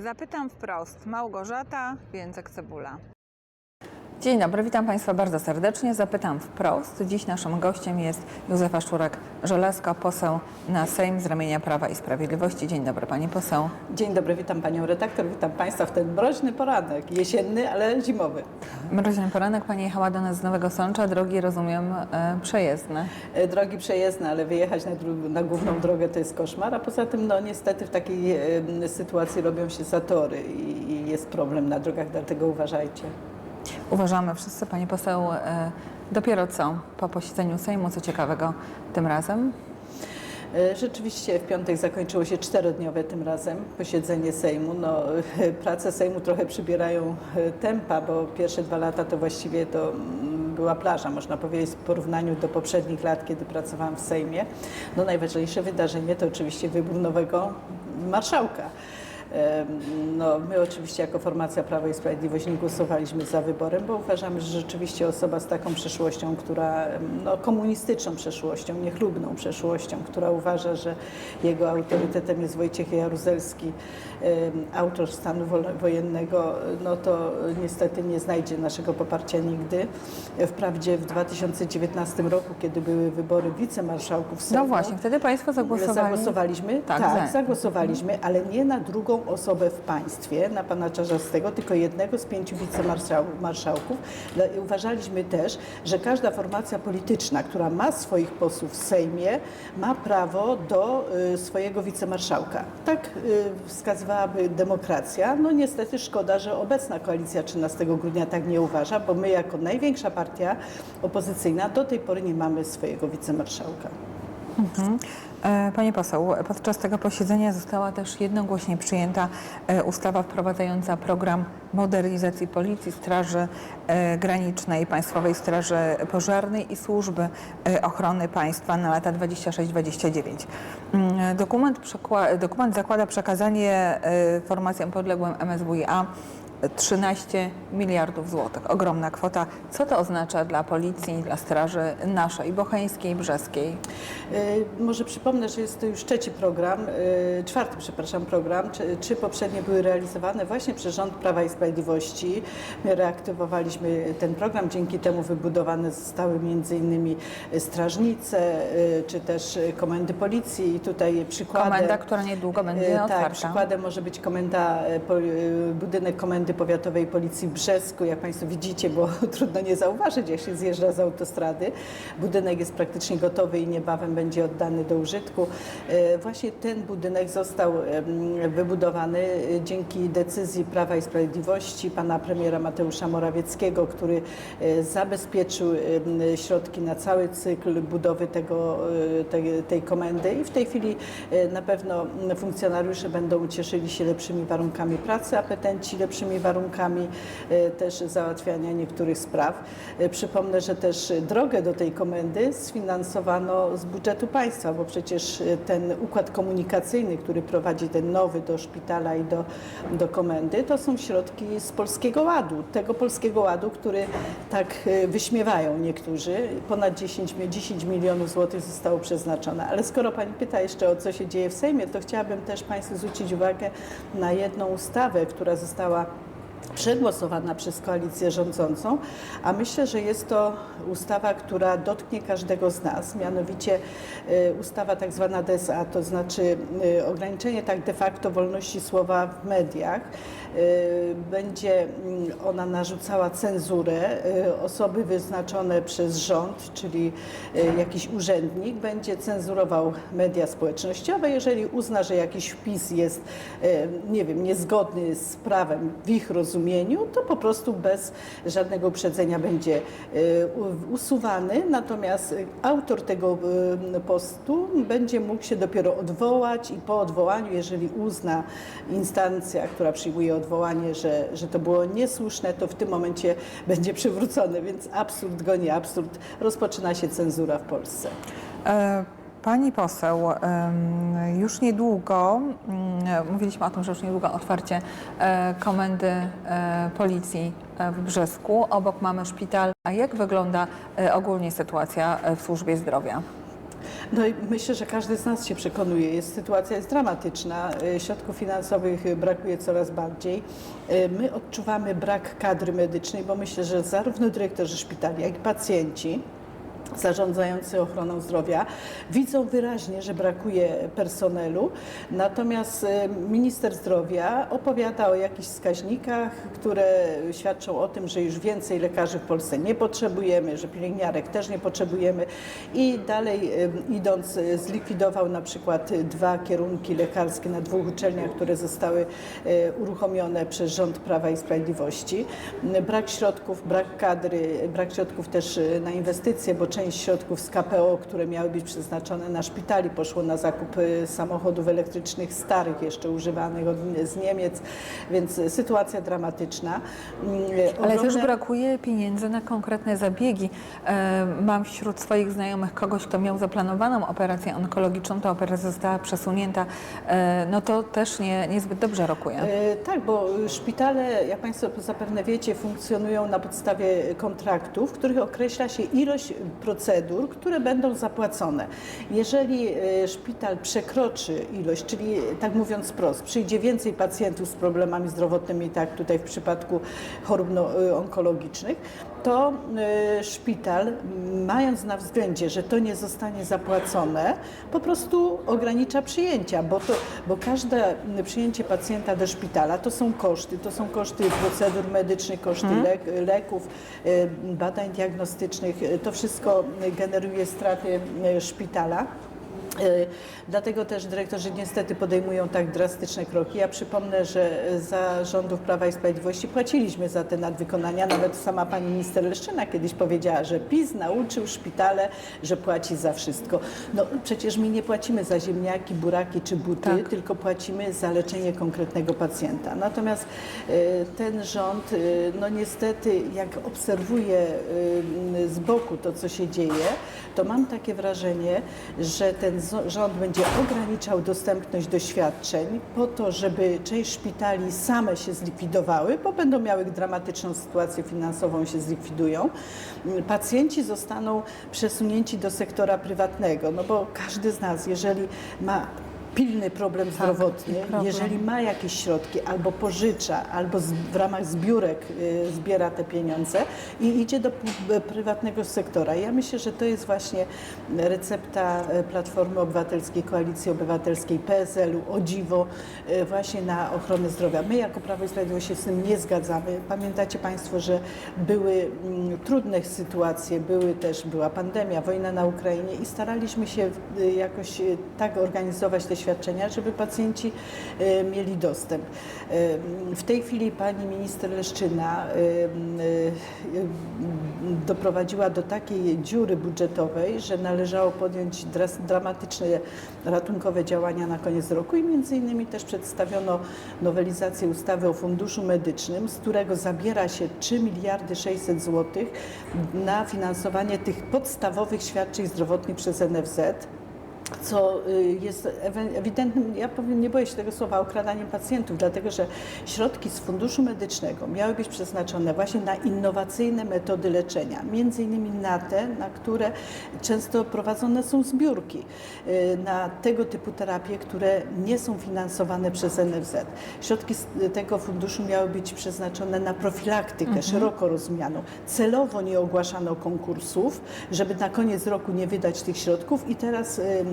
Zapytam wprost. Małgorzata Więcek-Cebula. Dzień dobry, witam Państwa bardzo serdecznie. Zapytam wprost. Dziś naszym gościem jest Józefa Szczurek-Żelazko, poseł na Sejm z ramienia Prawa i Sprawiedliwości. Dzień dobry Pani poseł. Dzień dobry, witam Panią redaktor, witam Państwa w ten mroźny poranek, jesienny, ale zimowy. Mroźny poranek, Pani jechała do nas z Nowego Sącza, drogi rozumiem e, przejezdne. E, Drogi przejezdne, ale wyjechać na, na główną drogę to jest koszmar, a poza tym no niestety w takiej sytuacji robią się zatory i, i jest problem na drogach, dlatego uważajcie. Uważamy wszyscy, Pani poseł, e, dopiero co po posiedzeniu Sejmu, co ciekawego tym razem? E, Rzeczywiście w piątek zakończyło się czterodniowe tym razem posiedzenie Sejmu. No, prace Sejmu trochę przybierają e, tempa, bo pierwsze dwa lata to właściwie to mm, była plaża, można powiedzieć, w porównaniu do poprzednich lat, kiedy pracowałam w Sejmie. No, najważniejsze wydarzenie to oczywiście wybór nowego marszałka. No, my oczywiście jako formacja Prawo i Sprawiedliwość nie głosowaliśmy za wyborem, bo uważamy, że rzeczywiście osoba z taką przeszłością, która, no, komunistyczną przeszłością, niechlubną przeszłością, która uważa, że jego autorytetem jest Wojciech Jaruzelski, autor stanu wojennego, no to niestety nie znajdzie naszego poparcia nigdy. Wprawdzie w 2019 roku, kiedy były wybory wicemarszałków Sejmu, No właśnie, wtedy Państwo zagłosowali. Zagłosowaliśmy? Tak, Tak, za. zagłosowaliśmy, ale nie na drugą osobę w państwie, na pana Czarzastego, tylko jednego z pięciu wicemarszałków. Dla- Uważaliśmy też, że każda formacja polityczna, która ma swoich posłów w Sejmie, ma prawo do y, swojego wicemarszałka. Tak y, wskazywałaby demokracja. No niestety szkoda, że obecna koalicja 13 grudnia tak nie uważa, bo my jako największa partia opozycyjna do tej pory nie mamy swojego wicemarszałka. E, Pani poseł, podczas tego posiedzenia została też jednogłośnie przyjęta e, ustawa wprowadzająca program modernizacji Policji, Straży e, Granicznej, Państwowej Straży Pożarnej i Służby e, Ochrony Państwa na lata 26-29. Mm, Dokument, dokument zakłada przekazanie e, formacjom podległym MSWiA 13 miliardów złotych. Ogromna kwota. Co to oznacza dla policji, dla straży naszej, bocheńskiej, brzeskiej? Y, Może przypomnę, że jest to już trzeci program, y, czwarty, przepraszam, program. Trzy, trzy poprzednie były realizowane właśnie przez rząd Prawa i Sprawiedliwości. My reaktywowaliśmy ten program, dzięki temu wybudowane zostały między innymi strażnice, y, czy też komendy policji i tutaj przykładem... Komenda, która niedługo będzie E, otwarta. Tak, przykładem może być komenda, e, e, budynek Komendy Powiatowej Policji w Brzesku. Jak Państwo widzicie, bo trudno nie zauważyć, jak się zjeżdża z autostrady. Budynek jest praktycznie gotowy i niebawem będzie oddany do użytku. E, Właśnie ten budynek został wybudowany e, dzięki decyzji Prawa i Sprawiedliwości pana premiera Mateusza Morawieckiego, który e, zabezpieczył środki na cały cykl budowy tego, tej, tej komendy i w tej chwili na pewno funkcjonariusze będą cieszyli się lepszymi warunkami pracy, a petenci lepszymi warunkami e, też załatwiania niektórych spraw. E, Przypomnę, że też drogę do tej komendy sfinansowano z budżetu państwa, bo przecież e, ten układ komunikacyjny, który prowadzi ten nowy do szpitala i do, do komendy, to są środki z Polskiego Ładu. Tego Polskiego Ładu, który tak wyśmiewają niektórzy. Ponad 10, mi- 10 milionów złotych zostało przeznaczone. Ale skoro Pani pyta jeszcze o co się dzieje w Sejmie, to chciałabym też Państwu zwrócić uwagę na jedną ustawę, która została przegłosowana przez koalicję rządzącą, a myślę, że jest to ustawa, która dotknie każdego z nas, mianowicie e, ustawa tak zwana DSA, to znaczy e, ograniczenie tak de facto wolności słowa w mediach. E, Będzie mm, ona narzucała cenzurę. Osoby wyznaczone przez rząd, czyli jakiś urzędnik, będzie cenzurował media społecznościowe, jeżeli uzna, że jakiś wpis jest, nie wiem, niezgodny z prawem w ich rozumieniu, to po prostu bez żadnego uprzedzenia będzie u- usuwany. Natomiast e, autor tego e, postu będzie mógł się dopiero odwołać i po odwołaniu, jeżeli uzna instancja, która przyjmuje odwołanie, że, że to było niesłuszne, to w tym momencie będzie przywrócony, więc absurd goni absurd. Rozpoczyna się cenzura w Polsce. E, Pani poseł, już niedługo, mm, mówiliśmy o tym, że już niedługo otwarcie e, komendy e, policji e, w Brzesku. Obok mamy szpital. A jak wygląda ogólnie sytuacja w służbie zdrowia? No i myślę, że każdy z nas się przekonuje. Jest, sytuacja jest dramatyczna. Środków finansowych brakuje coraz bardziej. My odczuwamy brak kadry medycznej, bo myślę, że zarówno dyrektorzy szpitali, jak i pacjenci zarządzający ochroną zdrowia widzą wyraźnie, że brakuje personelu. Natomiast e, minister zdrowia opowiada o jakichś wskaźnikach, które świadczą o tym, że już więcej lekarzy w Polsce nie potrzebujemy, że pielęgniarek też nie potrzebujemy i dalej e, idąc e, zlikwidował na przykład dwa kierunki lekarskie na dwóch uczelniach, które zostały uruchomione przez rząd Prawa i Sprawiedliwości. Brak środków, brak kadry, brak środków też na inwestycje, bo środków z KPO, które miały być przeznaczone na szpitali, poszło na zakup e, samochodów elektrycznych starych, jeszcze używanych od, z Niemiec, więc sytuacja dramatyczna. Mm, Ale też brakuje pieniędzy na konkretne zabiegi. E, Mam wśród swoich znajomych kogoś, kto miał zaplanowaną operację onkologiczną, ta operacja została przesunięta. E, No to też nie, niezbyt dobrze rokuje. E, Tak, bo szpitale, jak Państwo zapewne wiecie, funkcjonują na podstawie kontraktów, w których określa się ilość procedur, które będą zapłacone. Jeżeli e, szpital przekroczy ilość, czyli tak mówiąc wprost, przyjdzie więcej pacjentów z problemami zdrowotnymi, tak tutaj w przypadku chorób no, e, onkologicznych, to e, szpital, mając na względzie, że to nie zostanie zapłacone, po prostu ogranicza przyjęcia, bo, to, bo każde m, przyjęcie pacjenta do szpitala to są koszty, to są koszty procedur medycznych, koszty lek, leków, e, badań diagnostycznych, to wszystko generuje straty szpitala. E, Dlatego też dyrektorzy niestety podejmują tak drastyczne kroki. Ja przypomnę, że za rządów Prawa i Sprawiedliwości płaciliśmy za te nadwykonania. Nawet sama pani minister Leszczyna kiedyś powiedziała, że PiS nauczył szpitale, że płaci za wszystko. No przecież my nie płacimy za ziemniaki, buraki czy buty, Tak. tylko płacimy za leczenie konkretnego pacjenta. Natomiast e, ten rząd, e, no niestety, jak obserwuję z boku to, co się dzieje, to mam takie wrażenie, że ten rząd będzie ograniczał dostępność do świadczeń po to, żeby część szpitali same się zlikwidowały, bo będą miały dramatyczną sytuację finansową, się zlikwidują. Pacjenci zostaną przesunięci do sektora prywatnego, no bo każdy z nas, jeżeli ma pilny problem zdrowotny, problem. jeżeli ma jakieś środki, albo pożycza, albo z, w ramach zbiórek y, zbiera te pieniądze i idzie do p- prywatnego sektora. Ja myślę, że to jest właśnie recepta e, Platformy Obywatelskiej, Koalicji Obywatelskiej, PSL-u, o dziwo, e, właśnie na ochronę zdrowia. My jako Prawo i Sprawiedliwość się z tym nie zgadzamy. Pamiętacie Państwo, że były mm, trudne sytuacje, były też, była pandemia, wojna na Ukrainie i staraliśmy się y, jakoś y, tak organizować te świadczenia, żeby pacjenci y, mieli dostęp. Y, W tej chwili pani minister Leszczyna y, doprowadziła do takiej dziury budżetowej, że należało podjąć dramatyczne ratunkowe działania na koniec roku i między innymi też przedstawiono nowelizację ustawy o funduszu medycznym, z którego zabiera się 3 miliardy 600 zł na finansowanie tych podstawowych świadczeń zdrowotnych przez NFZ co y, jest ewidentnym, ja powiem, nie boję się tego słowa, okradaniem pacjentów, dlatego że środki z funduszu medycznego miały być przeznaczone właśnie na innowacyjne metody leczenia, między innymi na te, na które często prowadzone są zbiórki, y, na tego typu terapie, które nie są finansowane przez NFZ. Środki z tego funduszu miały być przeznaczone na profilaktykę szeroko rozumianą. Celowo nie ogłaszano konkursów, żeby na koniec roku nie wydać tych środków i teraz y,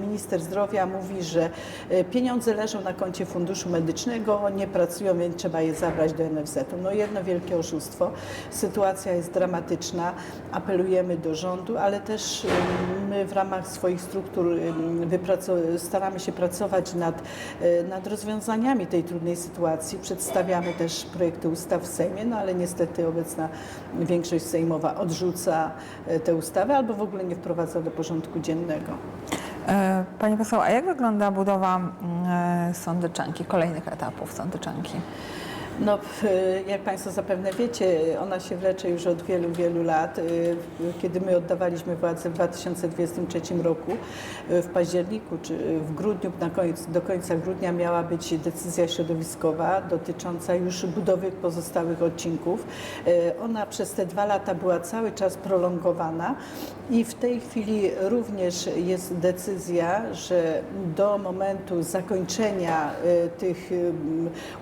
minister zdrowia mówi, że y, pieniądze leżą na koncie funduszu medycznego, nie pracują, więc trzeba je zabrać do NFZ-u. No jedno wielkie oszustwo. Sytuacja jest dramatyczna. Apelujemy do rządu, ale też ym, my w ramach swoich struktur staramy się pracować nad, y, nad rozwiązaniami tej trudnej sytuacji. Przedstawiamy też projekty ustaw w Sejmie, no ale niestety obecna większość sejmowa odrzuca y, te ustawy albo w ogóle nie wprowadza do porządku dziennego. E, Pani poseł, a jak wygląda budowa mm, e, sądeczanki, kolejnych etapów sądeczanki? No, jak Państwo zapewne wiecie, ona się wlecze już od wielu, wielu lat. Y, Kiedy my oddawaliśmy władzę w 2023 roku, y, w październiku czy w grudniu, na koniec, do końca grudnia miała być decyzja środowiskowa dotycząca już budowy pozostałych odcinków. Y, Ona przez te dwa lata była cały czas prolongowana i w tej chwili również jest decyzja, że do momentu zakończenia y, tych y,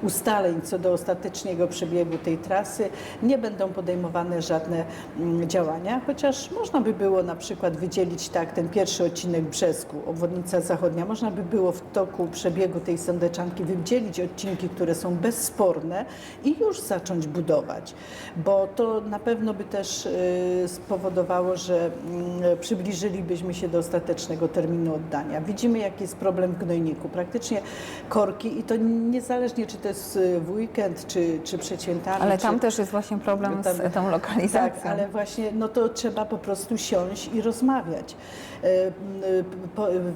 ustaleń co do ostatecznego przebiegu tej trasy nie będą podejmowane żadne mm, działania, chociaż można by było na przykład wydzielić tak ten pierwszy odcinek Brzesku, obwodnica zachodnia, można by było w toku przebiegu tej sądeczanki wydzielić odcinki, które są bezsporne i już zacząć budować, bo to na pewno by też y, spowodowało, że mm, przybliżylibyśmy się do ostatecznego terminu oddania. Widzimy, jaki jest problem w gnojniku. Praktycznie korki i to niezależnie, czy to jest y, w weekend, czy, czy przed świętami. Ale czy... tam też jest właśnie problem Tam- z tą lokalizacją. Tak, ale właśnie no to trzeba po prostu siąść i rozmawiać. E,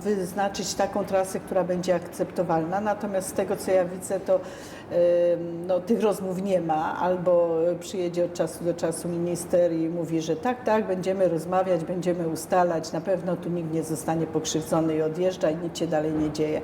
Wyznaczyć taką trasę, która będzie akceptowalna. Natomiast z tego, co ja widzę, to e, no, tych rozmów nie ma. Albo przyjedzie od czasu do czasu minister i mówi, że tak, tak, będziemy rozmawiać, będziemy ustalać, na pewno tu nikt nie zostanie pokrzywdzony i odjeżdża i nic się dalej nie dzieje.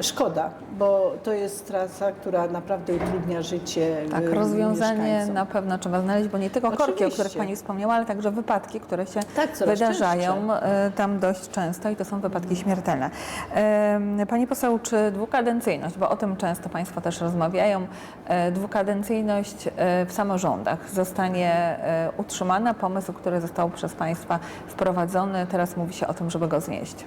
Szkoda, bo to jest trasa, która naprawdę utrudnia życie Tak, y, rozwiązanie na pewno trzeba znaleźć, bo nie tylko korki, o których Oczywiście. Pani wspomniała, ale także wypadki, które się Tak, wydarzają e, tam dość często i to są wypadki śmiertelne. Em, Pani poseł, czy dwukadencyjność, bo o tym często Państwo też rozmawiają, dwukadencyjność w samorządach zostanie utrzymana? Pomysł, który został przez Państwa wprowadzony, teraz mówi się o tym, żeby go znieść.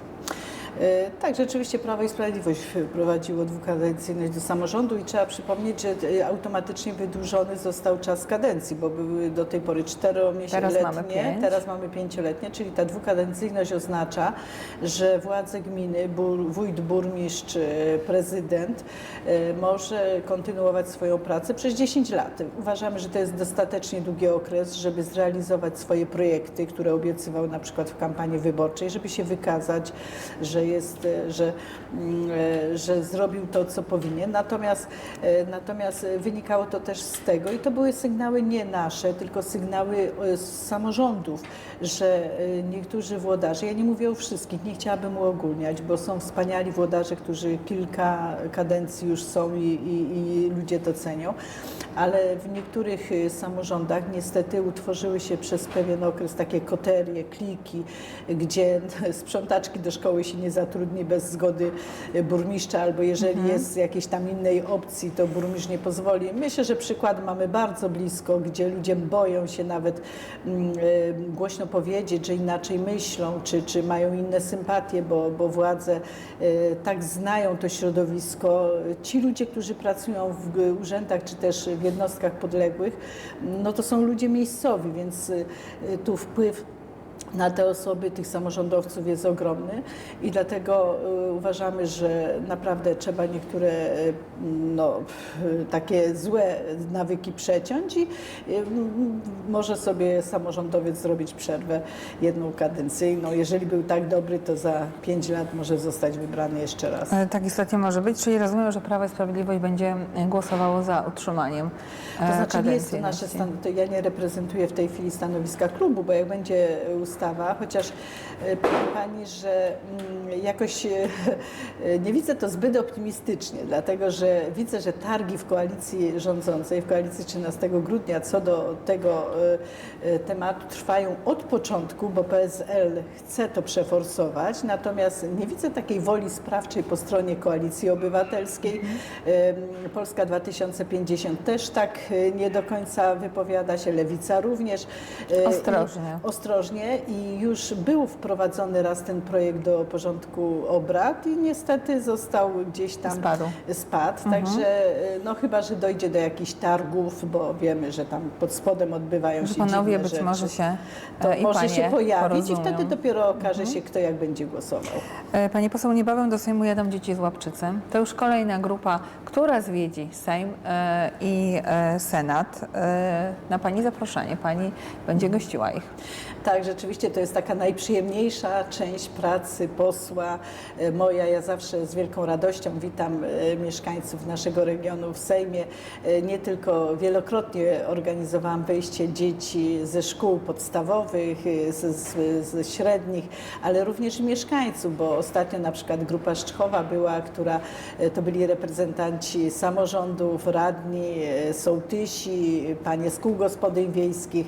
E, Tak, rzeczywiście Prawo i Sprawiedliwość wprowadziło dwukadencyjność do samorządu i trzeba przypomnieć, że e, automatycznie wydłużony został czas kadencji, bo były do tej pory czteromiesięczne, Teraz mamy pięć. teraz mamy pięcioletnie, czyli ta dwukadencyjność oznacza, że władze gminy, bur, wójt, burmistrz, e, prezydent może kontynuować swoją pracę przez 10 lat. Uważamy, że to jest dostatecznie długi okres, żeby zrealizować swoje projekty, które obiecywał na przykład w kampanii wyborczej, żeby się wykazać, że jest, e, że, mm, e, że zrobił to, co powinien. Natomiast, e, natomiast wynikało to też z tego, i to były sygnały nie nasze, tylko sygnały z samorządów, że niektórzy włodarze, ja nie mówię o wszystkich, nie chciałabym uogólniać, bo są wspaniali włodarze, którzy kilka kadencji już są i, i, i ludzie to cenią, ale w niektórych samorządach niestety utworzyły się przez pewien okres takie koterie, kliki, gdzie sprzątaczki do szkoły się nie zatrudni bez zgody burmistrza, albo jeżeli jest z jakiejś tam innej opcji, to burmistrz nie pozwoli. Myślę, że przykład mamy bardzo blisko, gdzie ludzie boją się nawet mm, e, głośno powiedzieć, że inaczej myślą, czy, czy mają inne sympatie, bo, bo władze e, tak znają to środowisko. Ci ludzie, którzy pracują w urzędach, czy też w jednostkach podległych, no to są ludzie miejscowi, więc e, tu wpływ na te osoby, tych samorządowców jest ogromny i dlatego y, uważamy, że naprawdę trzeba niektóre y, no, takie złe nawyki przeciąć i y, może sobie samorządowiec zrobić przerwę jedną kadencyjną. Jeżeli był tak dobry, to za pięć lat może zostać wybrany jeszcze raz. E, Tak istotnie może być, czyli rozumiem, że Prawo i Sprawiedliwość będzie e, głosowało za utrzymaniem To e, znaczy nie jest to nasze kadencyjności. stan, to ja nie reprezentuję w tej chwili stanowiska klubu, bo jak będzie ustawa, chociaż e, powiem Pani, że mm, jakoś e, e, nie widzę to zbyt optymistycznie, dlatego że widzę, że targi w koalicji rządzącej, w koalicji 13 grudnia co do tego tematu trwają od początku, bo PSL chce to przeforsować, natomiast nie widzę takiej woli sprawczej po stronie koalicji obywatelskiej. Polska 2050 też tak nie do końca wypowiada się, Lewica również. Ostrożnie. I, ostrożnie i już był wprowadzony raz ten projekt do porządku obrad i niestety został gdzieś tam Spadł. spadł. Mhm. Także e, no chyba, że dojdzie do jakichś targów, bo wiemy, że tam pod spodem odbywają Że się panowie być rzeczy. może się to e, i może panie się pojawić porozumieją. i wtedy dopiero okaże Mhm. się, kto jak będzie głosował. E, Pani poseł, niebawem do Sejmu jadą dzieci z Łapczycy. To już kolejna grupa, która zwiedzi Sejm e, i Senat. Na Pani zaproszenie, Pani będzie gościła ich. Tak, rzeczywiście rzeczywiście to jest taka najprzyjemniejsza część pracy posła e, moja. Ja zawsze z wielką radością witam e, mieszkańców naszego regionu w Sejmie. E, Nie tylko wielokrotnie organizowałam wyjście dzieci ze szkół podstawowych, e, z, z, z średnich, ale również mieszkańców, bo ostatnio na przykład grupa Szczchowa była, która to byli reprezentanci samorządów, radni, sołtysi, panie z kół gospodyń wiejskich,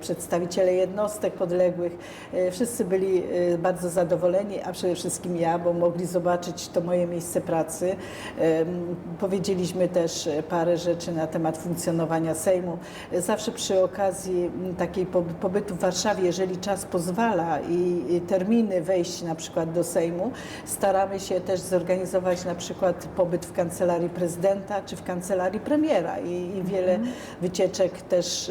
przedstawiciele jednostek podległych. E, Wszyscy byli e, bardzo zadowoleni, a przede wszystkim ja, bo mogli zobaczyć to moje miejsce pracy. Em, Powiedzieliśmy też e, parę rzeczy na temat funkcjonowania Sejmu. E, Zawsze przy okazji takiej poby- pobytu w Warszawie, jeżeli czas pozwala i terminy wejść na przykład do Sejmu, staramy się też zorganizować na przykład pobyt w kancelarii prezydenta czy w kancelarii premiera i, i wiele wycieczek też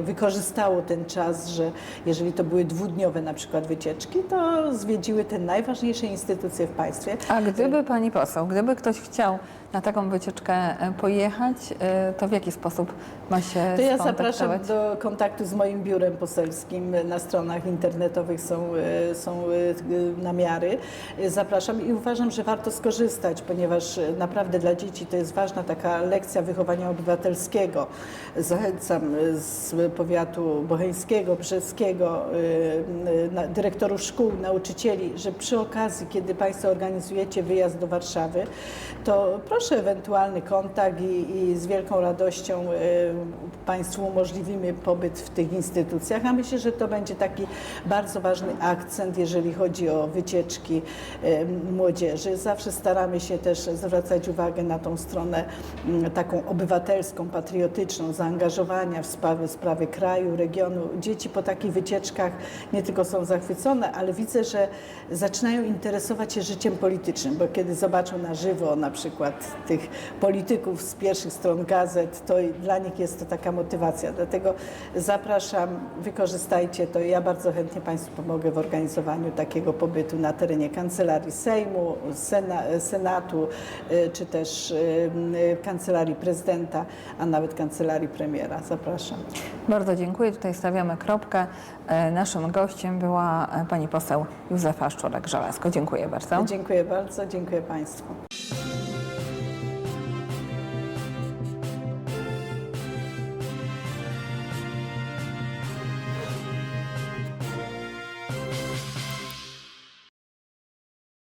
wykorzystało ten czas, że jeżeli to były dwudniowe na przykład wycieczki, to zwiedziły te najważniejsze instytucje w państwie. A gdyby pani poseł, gdyby ktoś chciał na taką wycieczkę e, pojechać, e, to w jaki sposób ma się To ja zapraszam do kontaktu z moim biurem poselskim. Na stronach internetowych są, e, są namiary. Zapraszam i uważam, że warto skorzystać, ponieważ naprawdę dla dzieci to jest ważna taka lekcja wychowania obywatelskiego. Zachęcam z powiatu bocheńskiego, brzeskiego, dyrektorów szkół, nauczycieli, że przy okazji, kiedy Państwo organizujecie wyjazd do Warszawy, to proszę ewentualny kontakt i, i z wielką radością e, Państwu umożliwimy pobyt w tych instytucjach, a myślę, że to będzie taki bardzo ważny akcent, jeżeli chodzi o wycieczki e, młodzieży. Zawsze staramy się też zwracać uwagę na tą stronę mm, taką obywatelską, patriotyczną, zaangażowania w sprawy, sprawy kraju, regionu. Dzieci po takich wycieczkach nie tylko są zachwycone, ale widzę, że zaczynają interesować się życiem politycznym, bo kiedy zobaczą na żywo na przykład tych polityków z pierwszych stron gazet, to dla nich jest to taka motywacja. Dlatego zapraszam, wykorzystajcie to. Ja bardzo chętnie Państwu pomogę w organizowaniu takiego pobytu na terenie Kancelarii Sejmu, Sena, Senatu, y, czy też y, y, Kancelarii Prezydenta, a nawet Kancelarii Premiera. Zapraszam. Bardzo dziękuję. Tutaj stawiamy kropkę. E, Naszym gościem była e, pani poseł Józefa Szczurek-Żelazko. Dziękuję bardzo. Dziękuję bardzo, dziękuję Państwu.